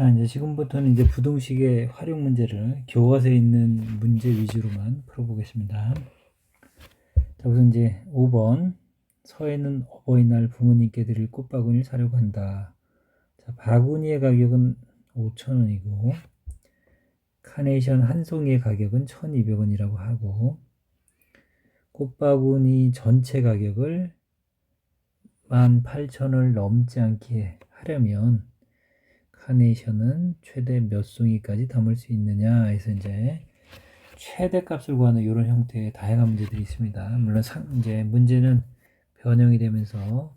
자, 이제 지금부터는 이제 부동식의 활용 문제를 교과서에 있는 문제 위주로만 풀어보겠습니다. 자, 우선 이제 5번. 서해는 어버이날 부모님께 드릴 꽃바구니를 사려고 한다. 자, 바구니의 가격은 5,000원이고, 카네이션 한 송이의 가격은 1,200원이라고 하고, 꽃바구니 전체 가격을 18,000원을 넘지 않게 하려면, 카네이션은 최대 몇 송이까지 담을 수 있느냐 해서 이제 최대 값을 구하는 이런 형태의 다양한 문제들이 있습니다. 물론 상, 이제 문제는 변형이 되면서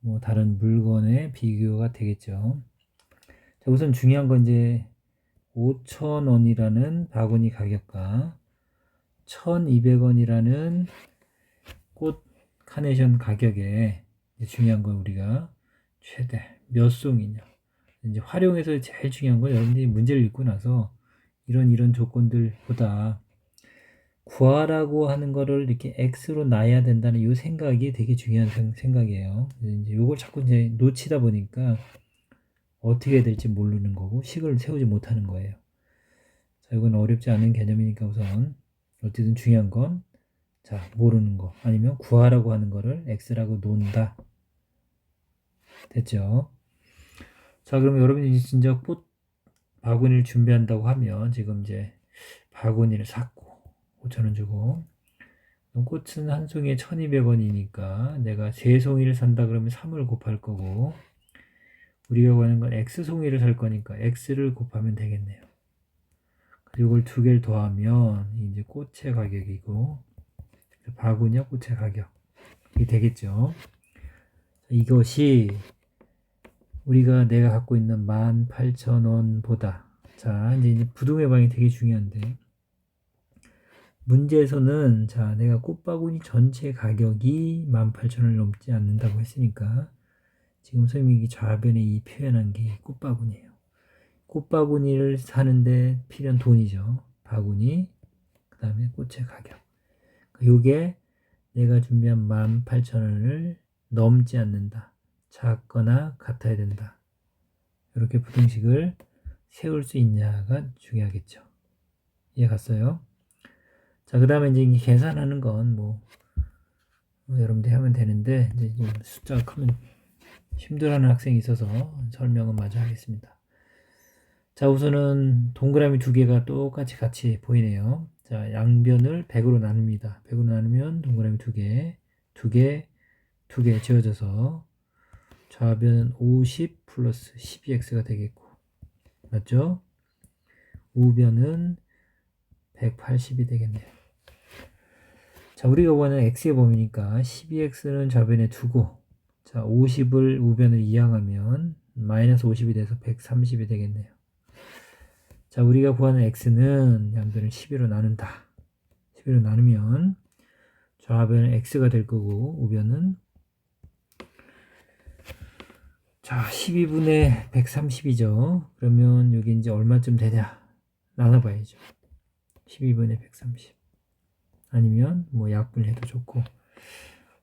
뭐 다른 물건의 비교가 되겠죠. 자, 우선 중요한 건 이제 5,000원이라는 바구니 가격과 1,200원이라는 꽃 카네이션 가격에 중요한 건 우리가 최대 몇 송이냐. 이제 활용해서 제일 중요한 건 여러분들이 문제를 읽고 나서 이런 이런 조건들보다 구하라고 하는 거를 이렇게 X로 놔야 된다는 이 생각이 되게 중요한 생- 생각이에요. 이제 요걸 자꾸 이제 놓치다 보니까 어떻게 해야 될지 모르는 거고 식을 세우지 못하는 거예요. 자, 이건 어렵지 않은 개념이니까 우선 어쨌든 중요한 건 자, 모르는 거 아니면 구하라고 하는 거를 X라고 놓는다. 됐죠? 자, 그러면 여러분이 진짜 꽃 바구니를 준비한다고 하면 지금 이제 바구니를 샀고 5천원 주고 그럼 꽃은 한 송이에 1200원이니까 내가 세 송이를 산다 그러면 3을 곱할 거고 우리가 구하는 건 X 송이를 살 거니까 X를 곱하면 되겠네요. 이걸 두 개를 더하면 이제 꽃의 가격이고 바구니와 꽃의 가격이 되겠죠. 이것이 우리가 내가 갖고 있는 18,000원보다 자 이제, 부동의 방이 되게 중요한데 문제에서는 자 내가 꽃바구니 전체 가격이 18,000원을 넘지 않는다고 했으니까 지금 선생님이 좌변에 이 표현한 게 꽃바구니예요. 꽃바구니를 사는데 필요한 돈이죠. 바구니 그 다음에 꽃의 가격 요게 내가 준비한 18,000원을 넘지 않는다. 작거나 같아야 된다. 이렇게 부등식을 세울 수 있냐가 중요하겠죠. 이해 갔어요? 자, 그 다음에 이제 계산하는 건 뭐, 뭐 여러분들이 하면 되는데, 이제 좀 숫자가 크면 힘들어하는 학생이 있어서 설명은 마저 하겠습니다. 자, 우선은 동그라미 두 개가 똑같이 같이 보이네요. 자, 양변을 100으로 나눕니다. 100으로 나누면 동그라미 두 개, 두 개, 두 개 지어져서 좌변은 50 플러스 12x가 되겠고 맞죠? 우변은 180이 되겠네요. 자, 우리가 구하는 x의 범위니까 12x는 좌변에 두고 자, 50을 우변을 이항하면 마이너스 50이 돼서 130이 되겠네요. 자, 우리가 구하는 x는 양변을 12로 나눈다. 12로 나누면 좌변은 x가 될 거고 우변은 자, 12분의 130이죠. 그러면 여기 이제 얼마쯤 되냐? 나눠봐야죠. 12분의 130. 아니면 뭐 약분해도 좋고.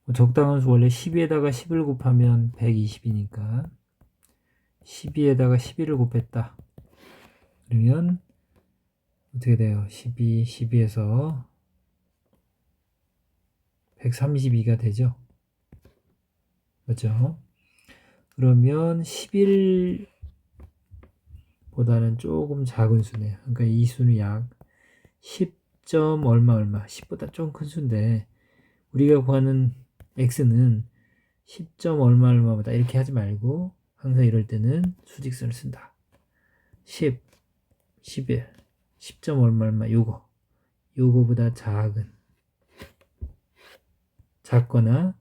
뭐 적당한 수 원래 12에다가 10을 곱하면 120이니까 12에다가 11을 곱했다. 그러면 어떻게 돼요? 12, 12에서 132가 되죠. 맞죠? 그러면 11보다는 조금 작은 수네요. 그러니까 이 수는 약 10점 얼마 얼마? 10보다 좀 큰 수인데 우리가 구하는 x는 10점 얼마 얼마보다 이렇게 하지 말고 항상 이럴 때는 수직선을 쓴다. 10, 11, 10점 얼마 얼마? 요거. 요거보다 작은. 작거나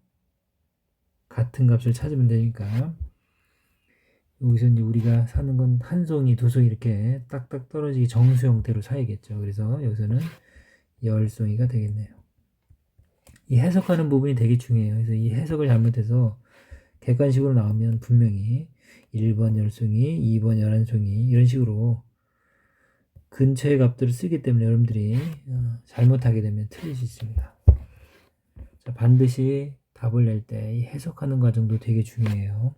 같은 값을 찾으면 되니까 여기서 이제 우리가 사는 건 한 송이, 두 송이 이렇게 딱딱 떨어지기 정수 형태로 사야겠죠. 그래서 여기서는 열 송이가 되겠네요. 이 해석하는 부분이 되게 중요해요. 그래서 이 해석을 잘못해서 객관식으로 나오면 분명히 1번 열송이, 2번 11송이 이런 식으로 근처의 값들을 쓰기 때문에 여러분들이 어, 잘못하게 되면 틀릴 수 있습니다. 자, 반드시 답을 낼 때 이 해석하는 과정도 되게 중요해요.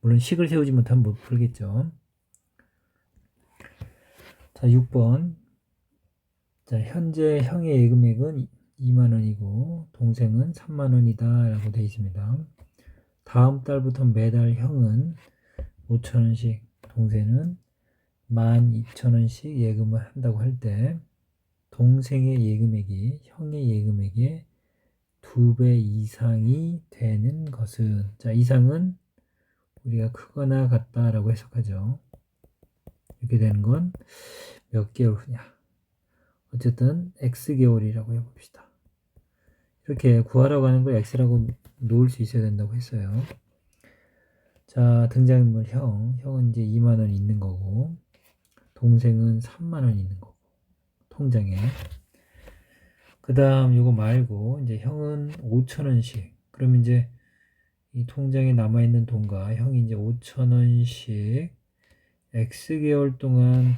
물론 식을 세우지 못하면 못 풀겠죠. 자, 6번. 자, 현재 형의 예금액은 2만 원이고 동생은 3만 원이다 라고 되어 있습니다. 다음 달부터 매달 형은 5천 원씩, 동생은 12,000원씩 예금을 한다고 할 때 동생의 예금액이 형의 예금액의 두 배 이상이 되는 것은 자 이상은 우리가 크거나 같다라고 해석하죠. 이렇게 되는 건 몇 개월 후냐. 어쨌든 X개월이라고 해봅시다. 이렇게 구하라고 하는 걸 X라고 놓을 수 있어야 된다고 했어요. 자, 등장인물 형. 형은 이제 2만 원 있는 거고, 동생은 3만 원 있는 거고, 통장에. 그 다음 이거 말고, 이제 형은 5천 원씩. 그럼 이제 이 통장에 남아있는 돈과 형이 이제 5천원씩 X개월 동안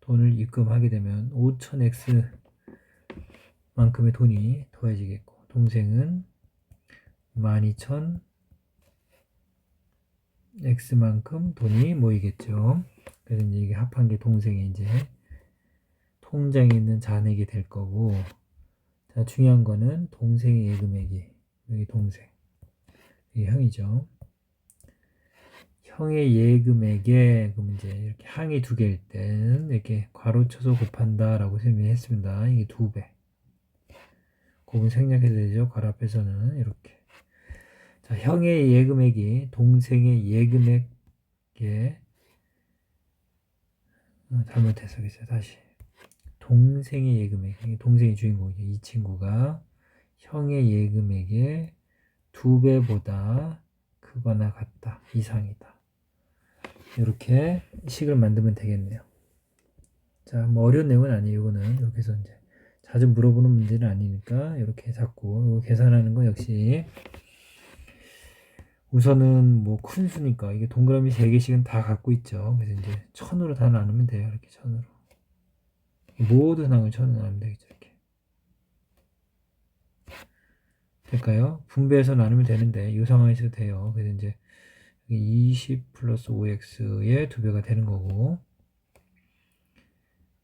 돈을 입금하게 되면 5천X 만큼의 돈이 더해지겠고 동생은 12,000 X만큼 돈이 모이겠죠. 그래서 이제 이게 합한 게 동생이 이제 통장에 있는 잔액이 될 거고 자 중요한 거는 동생의 예금액이 여기 동생 형이죠. 형의 예금액에 그럼 이제 이렇게 항이 두 개일 때는 이렇게 괄호 쳐서 곱한다라고 설명했습니다. 이게 두 배. 곱은 생략해도 되죠. 괄호 앞에서는 이렇게. 자, 형의 예금액이 동생의 예금액에 어, 잘못 해석했어요. 다시. 동생의 예금액, 동생이 주인공이죠. 이 친구가 형의 예금액의 두 배보다 크거나 같다, 이상이다. 이렇게 식을 만들면 되겠네요. 자, 뭐 어려운 내용은 아니에요. 이거는 이렇게 해서 이제 자주 물어보는 문제는 아니니까 이렇게 잡고 계산하는 거 역시 우선은 뭐 큰 수니까 이게 동그라미 3개씩은 다 갖고 있죠. 그래서 이제 천으로 다 나누면 돼요. 이렇게 천으로. 모든 항을 천으로 나누면 되겠죠. 이렇게. 될까요? 분배해서 나누면 되는데 이 상황에서 돼요. 그래서 이제 20 플러스 5x의 두 배가 되는 거고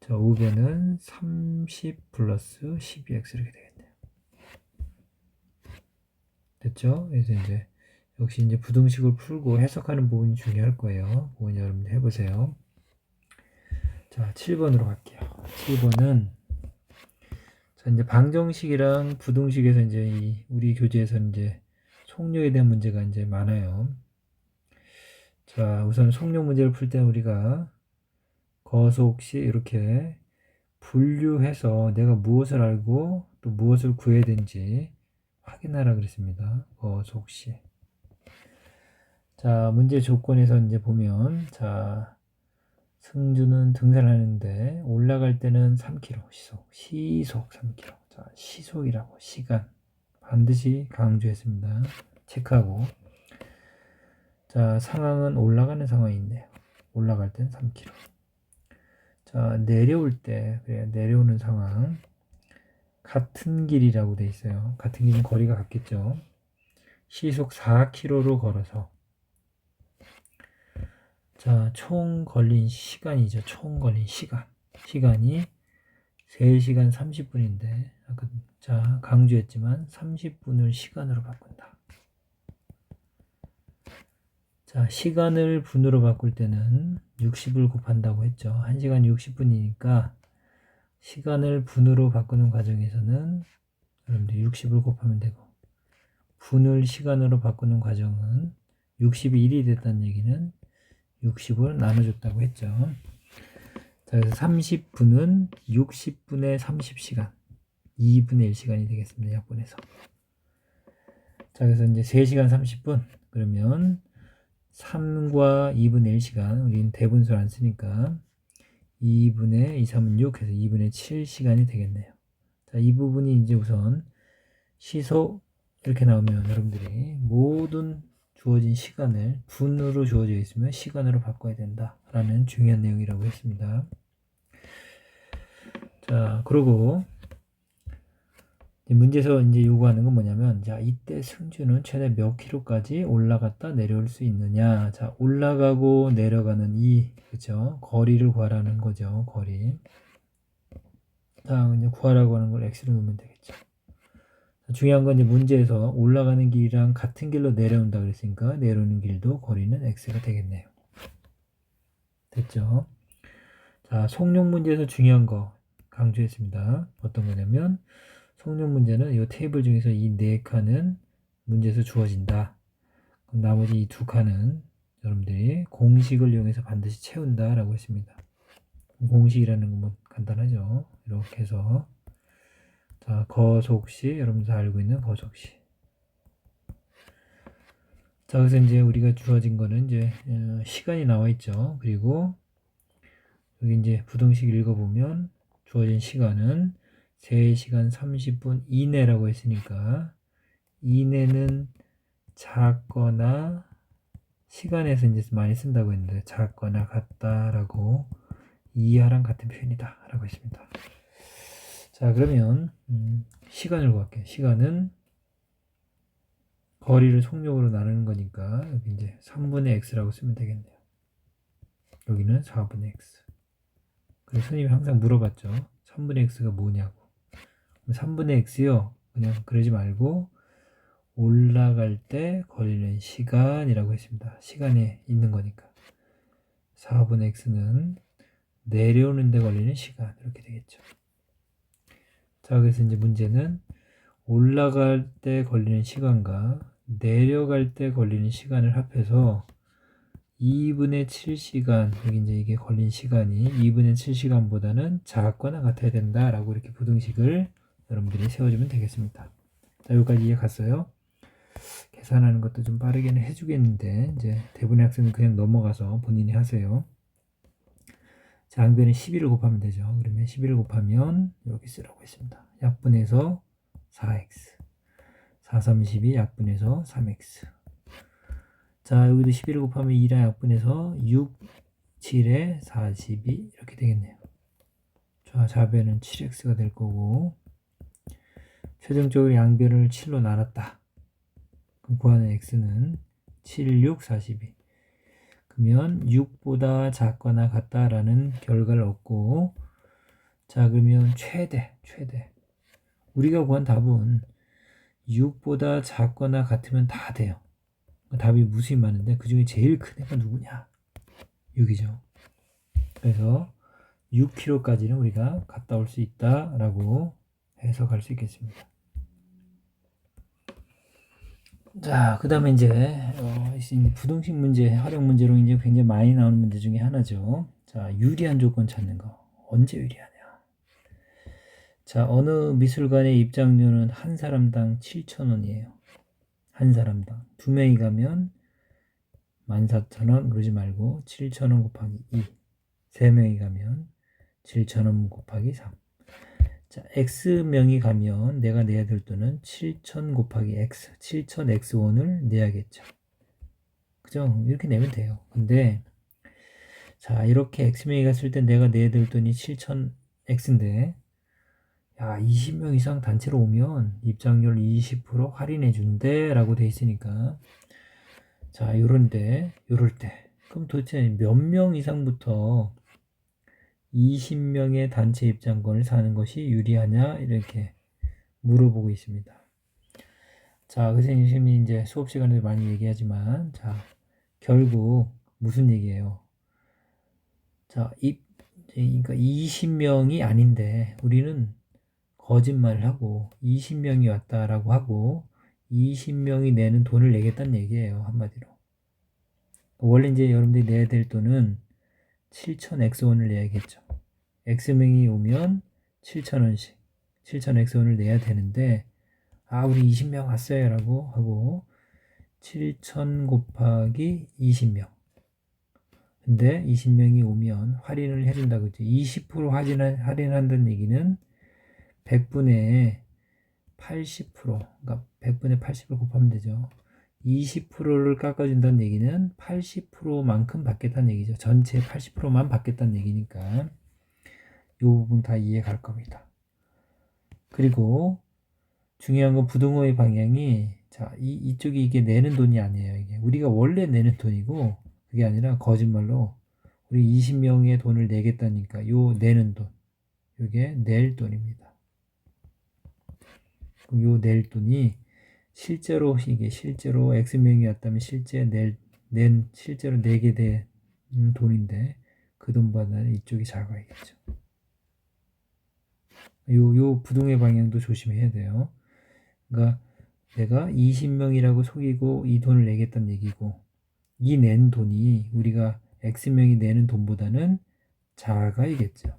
자 5배는 30 플러스 12x 이렇게 되겠네요. 됐죠? 그래서 이제 역시 이제 부등식을 풀고 해석하는 부분이 중요할 거예요. 부분 여러분들 해보세요. 자 7번으로 갈게요. 7번은 자 이제 방정식이랑 부등식에서 이제 이 우리 교재에서 이제 속력에 대한 문제가 이제 많아요. 자, 우선 속력 문제를 풀 때 우리가 거속시 이렇게 분류해서 내가 무엇을 알고 또 무엇을 구해야 되는지 확인하라 그랬습니다. 거속시. 자, 문제 조건에서 이제 보면 자, 승주는 등산하는데 올라갈 때는 3km 시속, 시속 3km. 자, 시속이라고 시간 반드시 강조했습니다. 체크하고 자, 상황은 올라가는 상황인데 올라갈 땐 3km. 자, 내려올 때, 그래 내려오는 상황. 같은 길이라고 돼 있어요. 같은 길은 거리가 같겠죠. 시속 4km로 걸어서. 자, 총 걸린 시간이죠. 총 걸린 시간. 시간이 3시간 30분인데, 자, 강조했지만 30분을 시간으로 바꾼다. 자, 시간을 분으로 바꿀 때는 60을 곱한다고 했죠. 1시간 60분이니까 시간을 분으로 바꾸는 과정에서는 여러분들 60을 곱하면 되고 분을 시간으로 바꾸는 과정은 60이 1이 됐다는 얘기는 60을 나눠줬다고 했죠. 자, 그래서 30분은 60분의 30시간, 2분의 1시간이 되겠습니다. 약분해서. 자, 그래서 이제 3시간 30분, 그러면 3과 2분의 1시간, 우리는 대분수를 안 쓰니까 2분의 2, 3은 6 해서 2분의 7시간이 되겠네요. 자, 이 부분이 이제 우선 시속 이렇게 나오면 여러분들이 모든 주어진 시간을 분으로 주어져 있으면 시간으로 바꿔야 된다라는 중요한 내용이라고 했습니다. 자, 그리고 문제에서 이제 요구하는 건 뭐냐면, 자, 이때 승주는 최대 몇 킬로까지 올라갔다 내려올 수 있느냐. 자, 올라가고 내려가는 이, 그죠? 거리를 구하라는 거죠. 거리. 자, 이제 구하라고 하는 걸 x로 놓으면 되겠죠. 자, 중요한 건 이제 문제에서 올라가는 길이랑 같은 길로 내려온다 그랬으니까 내려오는 길도 거리는 x가 되겠네요. 됐죠? 자, 속력 문제에서 중요한 거 강조했습니다. 어떤 거냐면, 속력 문제는 이 테이블 중에서 이 네 칸은 문제에서 주어진다. 그럼 나머지 이 두 칸은 여러분들이 공식을 이용해서 반드시 채운다라고 했습니다. 공식이라는 건 뭐 간단하죠. 이렇게 해서 자 거속시 여러분들 알고 있는 거속시. 자 그래서 이제 우리가 주어진 거는 이제 어, 시간이 나와 있죠. 그리고 여기 이제 부등식 읽어보면 주어진 시간은 3시간 30분 이내라고 했으니까 이내는 작거나 시간에서 이제 많이 쓴다고 했는데 작거나 같다라고 이하랑 같은 표현이다 라고 했습니다. 자 그러면 음, 시간을 구할게요. 시간은 거리를 속력으로 나누는 거니까 여기 이제 3분의 x라고 쓰면 되겠네요. 여기는 4분의 x. 그래서 선생님이 항상 물어봤죠. 3분의 x가 뭐냐고. 3분의 x요. 그냥 그러지 말고 올라갈 때 걸리는 시간이라고 했습니다. 시간에 있는 거니까. 4분의 x는 내려오는 데 걸리는 시간 이렇게 되겠죠. 자, 그래서 이제 문제는 올라갈 때 걸리는 시간과 내려갈 때 걸리는 시간을 합해서 2분의 7시간, 여기 이제 이게 걸린 시간이 2분의 7시간보다는 작거나 같아야 된다라고 이렇게 부등식을 여러분들이 세워주면 되겠습니다. 자, 여기까지 이해 갔어요? 계산하는 것도 좀 빠르게는 해주겠는데, 이제 대부분의 학생은 그냥 넘어가서 본인이 하세요. 자, 항변에 11을 곱하면 되죠. 그러면 11을 곱하면 이렇게 쓰라고 했습니다. 약분해서 4x. 4, 32 약분해서 3x. 자, 여기도 11을 곱하면 2랑 약분해서 6, 7에 42 이렇게 되겠네요. 자, 좌변은 7x가 될 거고 최종적으로 양변을 7로 나눴다. 그럼 구하는 x는 7, 6, 42. 그러면 6보다 작거나 같다라는 결과를 얻고 자 그러면 최대 최대 우리가 구한 답은 6보다 작거나 같으면 다 돼요. 답이 무수히 많은데 그 중에 제일 큰 애가 누구냐? 6이죠. 그래서 6km까지는 우리가 갔다 올 수 있다라고 해석할 수 있겠습니다. 자, 그 다음에 이제, 어, 이제 부동식 문제, 활용 문제로 이제 굉장히 많이 나오는 문제 중에 하나죠. 자, 유리한 조건 찾는 거. 언제 유리하냐? 자, 어느 미술관의 입장료는 한 사람당 7,000원이에요. 한 사람당. 두 명이 가면 14,000원 그러지 말고 7,000원 곱하기 2. 세 명이 가면 7,000원 곱하기 3. 자, x명이 가면 내가 내야 될 돈은 7,000 곱하기 x, 7,000x1을 내야겠죠. 그죠? 이렇게 내면 돼요. 근데, 자, 이렇게 x명이 갔을 때 내가 내야 될 돈이 7,000x인데, 야, 20명 이상 단체로 오면 입장료를 20% 할인해 준대 라고 돼 있으니까, 자, 요런데, 요럴 때. 그럼 도대체 몇 명 이상부터 20명의 단체 입장권을 사는 것이 유리하냐 이렇게 물어보고 있습니다. 자, 그 선생님이 이제 수업 시간에 많이 얘기하지만 자, 결국 무슨 얘기예요? 자, 이 그러니까 20명이 아닌데 우리는 거짓말을 하고 20명이 왔다라고 하고 20명이 내는 돈을 내겠다는 얘기예요, 한마디로. 원래 이제 여러분들이 내야 될 돈은 7,000X1을 내야겠죠. X명이 오면 7,000원씩, 7,000X1을 내야 되는데, 아, 우리 20명 왔어요. 라고 하고, 7,000 곱하기 20명. 근데 20명이 오면 할인을 해준다고 했죠. 20% 할인, 할인한다는 얘기는 100분의 80%, 그러니까 100분의 80을 곱하면 되죠. 20%를 깎아준다는 얘기는 80%만큼 받겠다는 얘기죠. 전체 80%만 받겠다는 얘기니까 이 부분 다 이해 갈 겁니다. 그리고 중요한 건 부등호의 방향이 자, 이, 이쪽이 이게 내는 돈이 아니에요. 이게 우리가 원래 내는 돈이고 그게 아니라 거짓말로 우리 20명의 돈을 내겠다니까 요 내는 돈. 요게 낼 돈입니다. 요 낼 돈이 실제로 이게 실제로 X명이었다면 실제 낼, 낸 실제로 내게 된 돈인데 그 돈보다는 이쪽이 작아야겠죠. 요, 요 부동의 방향도 조심해야 돼요. 그러니까 내가 20명이라고 속이고 이 돈을 내겠다는 얘기고 이 낸 돈이 우리가 X명이 내는 돈보다는 작아야겠죠.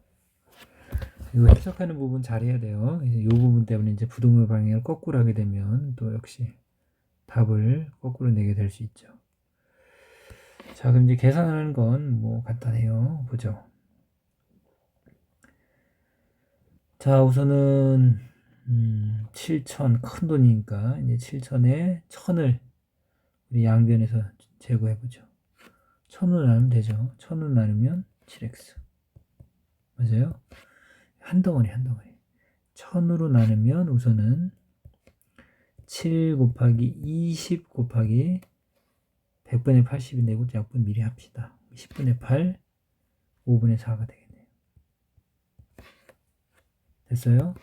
이거 해석하는 부분 잘 해야 돼요. 이 부분 때문에 이제 부동의 방향을 거꾸로 하게 되면 또 역시 답을 거꾸로 내게 될 수 있죠. 자, 그럼 이제 계산하는 건 뭐 간단해요. 보죠. 자, 우선은 음, 7천 큰 돈이니까 이제 7천에 천을 우리 양변에서 제거해 보죠. 천으로 나누면 되죠. 천으로 나누면 7x. 맞아요? 한 덩어리 한 덩어리. 천으로 나누면 우선은 7 곱하기 20 곱하기 100분의 80이 되고 약분 미리 합시다. 10분의 8, 5분의 4가 되겠네요. 됐어요?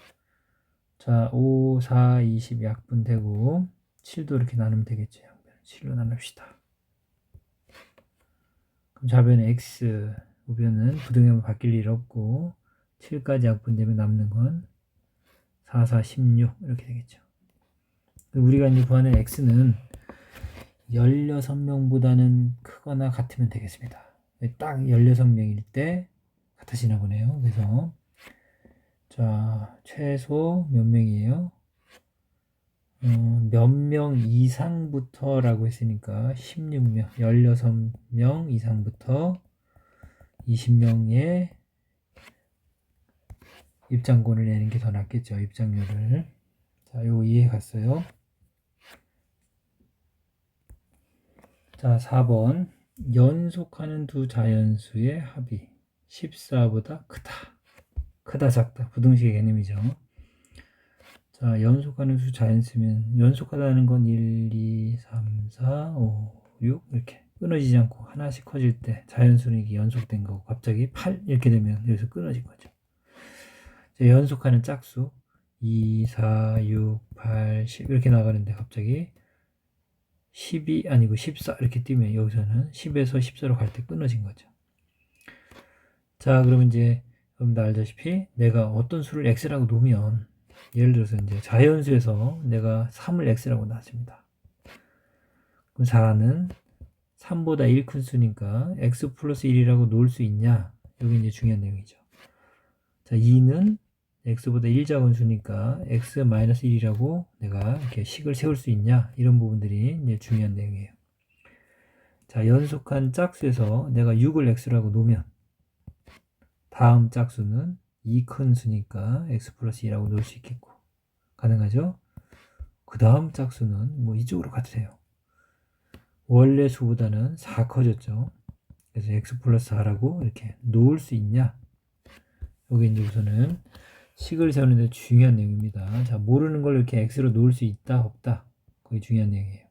자, 5, 4, 20 약분 되고 7도 이렇게 나누면 되겠죠. 7로 나눕시다. 그럼 좌변 x, 우변은 부등형으로 바뀔 일 없고 7까지 약분되면 남는 건 4, 4, 16 이렇게 되겠죠. 우리가 이제 구하는 x는 16명보다는 크거나 같으면 되겠습니다. 딱 16명일 때 같아지나 보네요. 그래서 자 최소 몇 명이에요? 어, 몇명 이상부터 라고 했으니까 16명, 16명 이상부터 20명의 입장권을 내는 게 더 낫겠죠. 입장료를. 자, 요 이해 갔어요. 자, 4번. 연속하는 두 자연수의 합이 14보다 크다. 크다, 작다. 부등식의 개념이죠. 자, 연속하는 수 자연수면 연속하다는 건 1, 2, 3, 4, 5, 6 이렇게 끊어지지 않고 하나씩 커질 때 자연수는 이게 연속된 거고 갑자기 8 이렇게 되면 여기서 끊어진 거죠. 자, 연속하는 짝수 2, 4, 6, 8, 10 이렇게 나가는데 갑자기 10이 아니고 14 이렇게 뛰면 여기서는 10에서 14로 갈 때 끊어진 거죠. 자, 그러면 이제 여러분도 알다시피 내가 어떤 수를 x라고 놓으면 예를 들어서 이제 자연수에서 내가 3을 x라고 놨습니다. 그럼 4는 3보다 1큰 수니까 x 플러스 1이라고 놓을 수 있냐? 여기 이제 중요한 내용이죠. 자, 2는 x보다 1 작은 수니까 x 마이너스 1이라고 내가 이렇게 식을 세울 수 있냐? 이런 부분들이 이제 중요한 내용이에요. 자, 연속한 짝수에서 내가 6을 x라고 놓으면 다음 짝수는 2 큰 수니까 x 플러스 2라고 놓을 수 있겠고 가능하죠? 그 다음 짝수는 뭐 이쪽으로 돼요. 원래 수보다는 4 커졌죠. 그래서 x 플러스 4라고 이렇게 놓을 수 있냐? 여기 이제 우선은 식을 세우는데 중요한 내용입니다. 자, 모르는 걸 이렇게 x로 놓을 수 있다, 없다. 그게 중요한 내용이에요.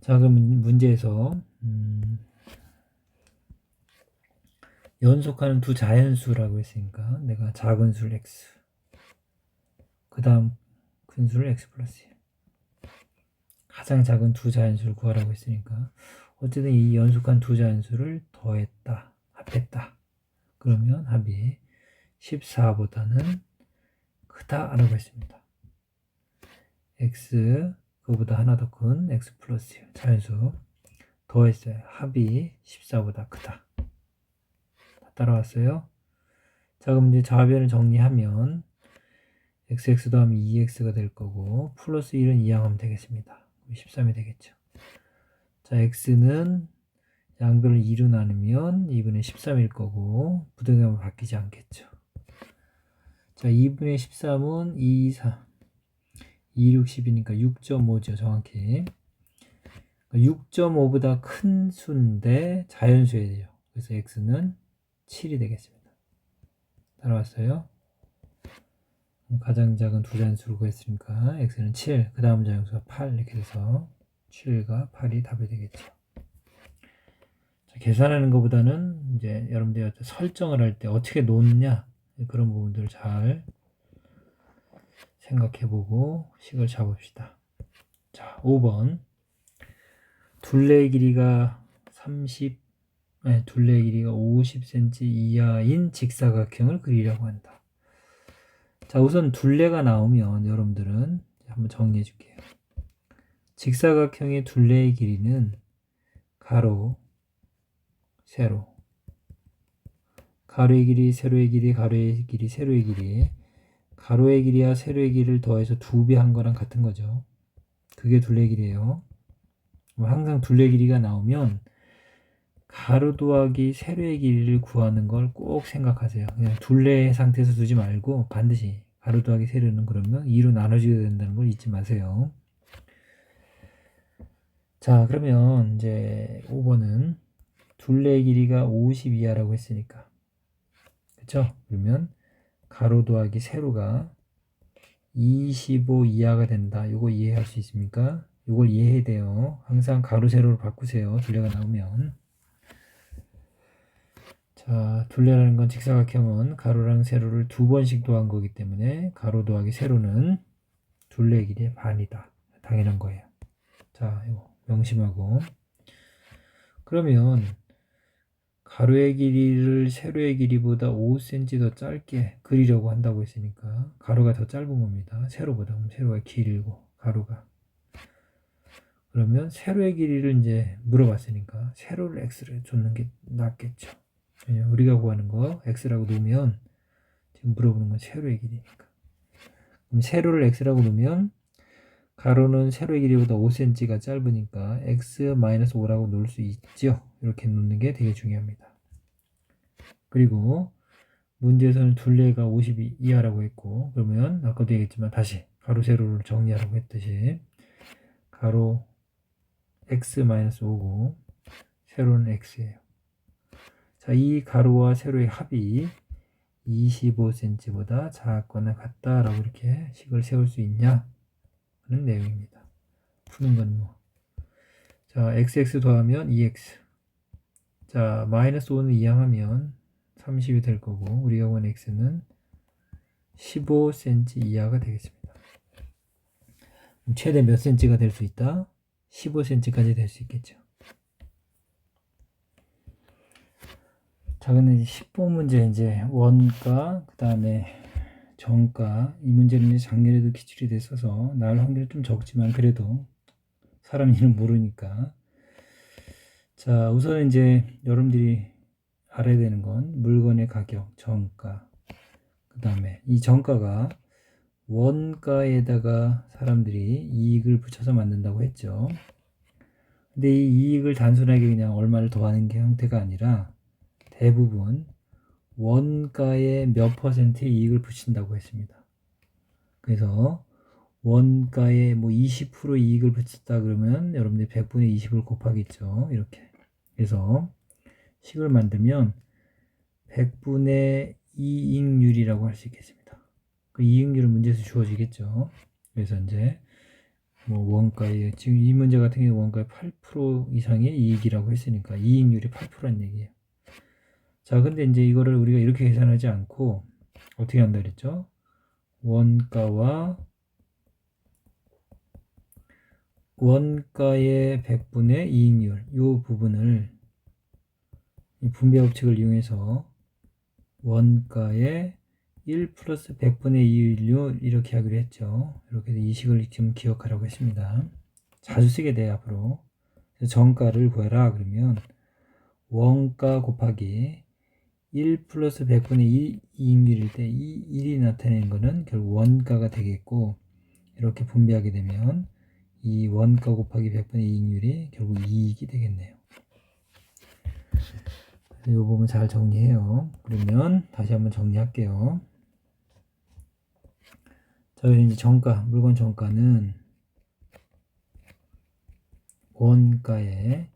자, 그럼 문제에서, 음, 연속하는 두 자연수라고 했으니까 내가 작은 수를 x, 그 다음 큰 수를 x 플러스 1. 가장 작은 두 자연수를 구하라고 했으니까 어쨌든 이 연속한 두 자연수를 더했다, 합했다. 그러면 합이 14보다는 크다라고 했습니다. x 그거보다 하나 더 큰 x 플러스 1 자연수 더했어요. 합이 14보다 크다. 다 따라왔어요? 자 그럼 이제 좌변을 정리하면 xx 더하면 2x가 될 거고 플러스 1은 이항하면 되겠습니다. 13이 되겠죠. 자 x는 양변을 2로 나누면 2분의 13일 거고 부등형은 바뀌지 않겠죠. 자 2분의 13은 2, 4, 2, 6, 10이니까 6.5죠 정확히 6.5보다 큰 수인데 자연수예요. 그래서 x는 7이 되겠습니다. 따라왔어요? 가장 작은 두 잔수를 구했으니까 x는 7, 그 다음 자연수가 8 이렇게 돼서 7과 8이 답이 되겠죠. 자, 계산하는 것보다는 이제 여러분들이 설정을 할 때 어떻게 놓느냐 그런 부분들을 잘 생각해보고 식을 잡읍시다. 자, 5번 둘레의 길이가 30, 네, 둘레의 길이가 50cm 이하인 직사각형을 그리려고 한다. 자, 우선 둘레가 나오면 여러분들은 한번 정리해 줄게요. 직사각형의 둘레의 길이는 가로, 세로, 가로의 길이, 세로의 길이, 가로의 길이, 세로의 길이, 가로의 길이와 세로의 길이를 더해서 두 배 한 거랑 같은 거죠. 그게 둘레 길이에요. 뭐 항상 둘레 길이가 나오면 가로 더하기 세로의 길이를 구하는 걸 꼭 생각하세요. 그냥 둘레 상태에서 두지 말고 반드시 가로 더하기 세로는 그러면 2로 나눠지게 된다는 걸 잊지 마세요. 자, 그러면 이제 5번은 둘레의 길이가 50 이하라고 했으니까. 그쵸? 그러면 가로 더하기 세로가 25 이하가 된다. 요거 이해할 수 있습니까? 요걸 이해해야 돼요. 항상 가로 세로를 바꾸세요. 둘레가 나오면. 자, 둘레라는 건 직사각형은 가로랑 세로를 두 번씩 더한 거기 때문에 가로 더하기 세로는 둘레 길이의 반이다. 당연한 거예요. 자, 이거 명심하고. 그러면 가로의 길이를 세로의 길이보다 5cm 더 짧게 그리려고 한다고 했으니까 가로가 더 짧은 겁니다. 세로보다 그럼 세로가 길고 가로가 그러면 세로의 길이를 이제 물어봤으니까 세로를 x를 줬는 게 낫겠죠. 왜냐면 우리가 구하는 거 x라고 놓으면 지금 물어보는 건 세로의 길이니까. 그럼 세로를 x라고 놓으면 가로는 세로의 길이보다 5cm가 짧으니까 x-5라고 놓을 수 있죠. 이렇게 놓는 게 되게 중요합니다. 그리고 문제에서는 둘레가 50 이하라고 했고 그러면 아까도 얘기했지만 다시 가로 세로를 정리하라고 했듯이 가로 x-5고 세로는 x예요. 자, 이 가로와 세로의 합이 25cm보다 작거나 같다라고 이렇게 식을 세울 수 있냐 하는 내용입니다. 푸는 건 뭐. 자, xx 더하면 2x. 자, 마이너스 5는 이항하면 30이 될 거고, 우리가 원 x는 15cm 이하가 되겠습니다. 최대 몇 cm가 될 수 있다? 15cm까지 될 수 있겠죠. 자, 근데 10번 문제 이제 원가, 그 다음에 정가, 이 문제는 이제 작년에도 기출이 됐어서 나올 확률이 좀 적지만 그래도 사람 일은 모르니까. 자, 우선 이제 여러분들이 알아야 되는 건 물건의 가격, 정가, 그 다음에 이 정가가 원가에다가 사람들이 이익을 붙여서 만든다고 했죠. 근데 이 이익을 단순하게 그냥 얼마를 더하는 게 형태가 아니라 대부분 원가에 몇 퍼센트의 이익을 붙인다고 했습니다. 그래서 원가에 뭐 20% 이익을 붙였다 그러면 여러분들이 100분의 20을 곱하겠죠. 이렇게. 그래서 식을 만들면 100분의 이익률이라고 할 수 있겠습니다. 그 이익률은 문제에서 주어지겠죠. 그래서 이제 뭐 원가에 지금 이 문제 같은 경우 원가의 8% 이상의 이익이라고 했으니까 이익률이 8%란 얘기예요. 자, 근데 이제 이거를 우리가 이렇게 계산하지 않고 어떻게 한다 그랬죠? 원가와 원가의 100분의 이익률 이 부분을 이 분배 법칙을 이용해서 원가의 1 플러스 100분의 이익률 이렇게 하기로 했죠. 이렇게 이 식을 지금 기억하라고 했습니다. 자주 쓰게 돼 앞으로. 정가를 구해라 그러면 원가 곱하기 1 플러스 100분의 1 이익률일 때 이 1이 나타내는 것은 결국 원가가 되겠고 이렇게 분배하게 되면 이 원가 곱하기 100분의 이익률이 결국 이익이 되겠네요. 이 부분 잘 정리해요. 그러면 다시 한번 정리할게요. 자, 이제 정가, 물건 정가는 원가의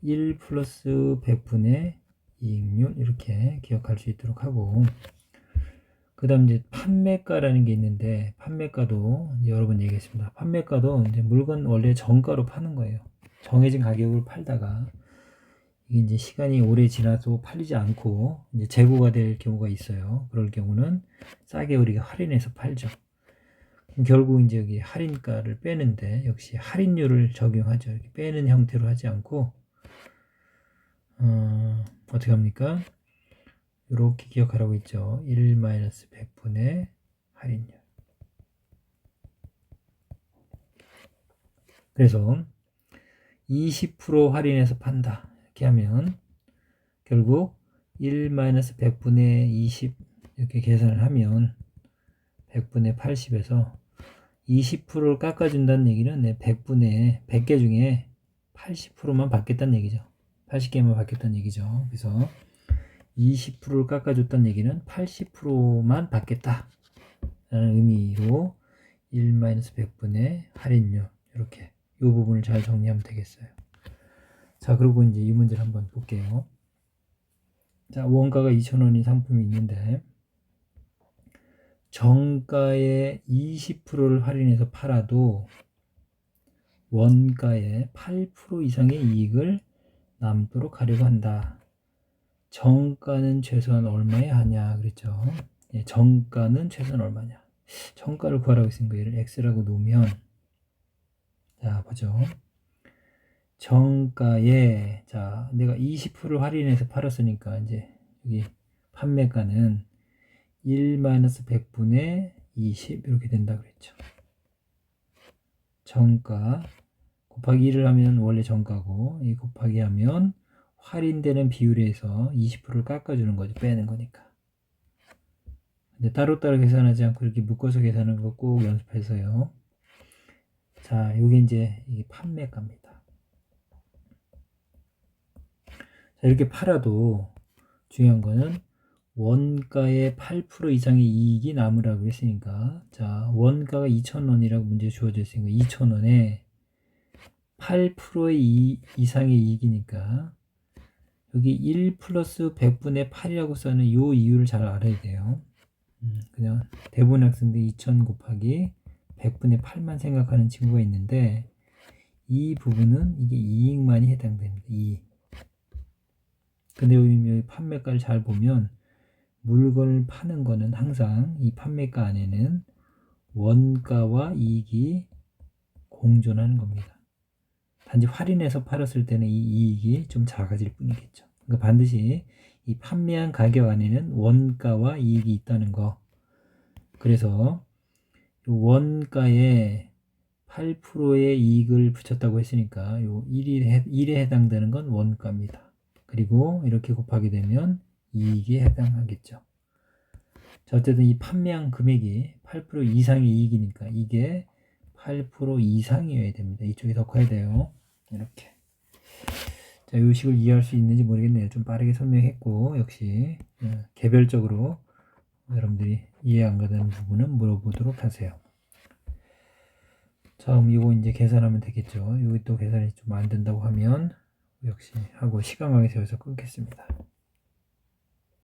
1 플러스 100분의 이익률 이렇게 기억할 수 있도록 하고 그 다음 이제 판매가라는 게 있는데, 판매가도 이제 여러 번 얘기했습니다. 판매가도 이제 물건 원래 정가로 파는 거예요. 정해진 가격을 팔다가, 이게 이제 시간이 오래 지나도 팔리지 않고, 이제 재고가 될 경우가 있어요. 그럴 경우는 싸게 우리가 할인해서 팔죠. 결국 이제 여기 할인가를 빼는데, 역시 할인율을 적용하죠. 빼는 형태로 하지 않고, 어, 어떻게 합니까? 이렇게 기억하라고 있죠. 1-100분의 할인율. 그래서 20% 할인해서 판다. 이렇게 하면 결국 1-100분의 20 이렇게 계산을 하면 100분의 80에서 20%를 깎아준다는 얘기는 내 100분의 100개 중에 80%만 받겠다는 얘기죠. 80개만 받겠다는 얘기죠. 그래서 20%를 깎아줬다는 얘기는 80%만 받겠다. 라는 의미로 1-100분의 할인율. 이렇게 이 부분을 잘 정리하면 되겠어요. 자, 그리고 이제 이 문제를 한번 볼게요. 자, 원가가 2,000원인 상품이 있는데, 정가의 20%를 할인해서 팔아도 원가의 8% 이상의 이익을 남도록 하려고 한다. 정가는 최소한 얼마에 하냐 그랬죠. 예, 정가는 최소한 얼마냐. 정가를 구하라고 했으니까 얘를 x라고 놓으면 자 보죠. 정가에 자 내가 20%를 할인해서 팔았으니까 이제 여기 판매가는 1-100분의 20 이렇게 된다 그랬죠. 정가 곱하기 1을 하면 원래 정가고 이 곱하기 하면 할인되는 비율에서 20%를 깎아주는 거죠. 빼는 거니까. 근데 따로따로 계산하지 않고 이렇게 묶어서 계산하는 거 꼭 연습해서요. 자, 요게 이제 이게 판매가입니다. 자, 이렇게 팔아도 중요한 거는 원가의 8% 이상의 이익이 남으라고 했으니까 자, 원가가 2,000원이라고 문제 주어져 있으니까 2,000원에 8%의 이, 이상의 이익이니까 여기 1 플러스 100분의 8이라고 써는 이 이유를 잘 알아야 돼요. 음, 그냥 대부분 학생들 2000 곱하기 100분의 8만 생각하는 친구가 있는데 이 부분은 이게 이익만이 해당됩니다. 이익. 근데 여기, 여기 판매가를 잘 보면 물건을 파는 거는 항상 이 판매가 안에는 원가와 이익이 공존하는 겁니다. 단지 할인해서 팔았을 때는 이 이익이 좀 작아질 뿐이겠죠. 그러니까 반드시 이 판매한 가격 안에는 원가와 이익이 있다는 거. 그래서 원가에 8%의 이익을 붙였다고 했으니까 요 1에, 1에 해당되는 건 원가입니다. 그리고 이렇게 곱하게 되면 이익에 해당하겠죠. 자, 어쨌든 이 판매한 금액이 8% 이상의 이익이니까 이게 8% 이상이어야 됩니다. 이쪽이 더 커야 돼요. 이렇게. 자, 이 식을 이해할 수 있는지 모르겠네요. 좀 빠르게 설명했고, 역시, 어, 개별적으로 여러분들이 이해 안 가는 부분은 물어보도록 하세요. 자, 그럼 이거 이제 계산하면 되겠죠. 여기 또 계산이 좀 안 된다고 하면, 역시 하고 시간 관계에서 여기서 끊겠습니다.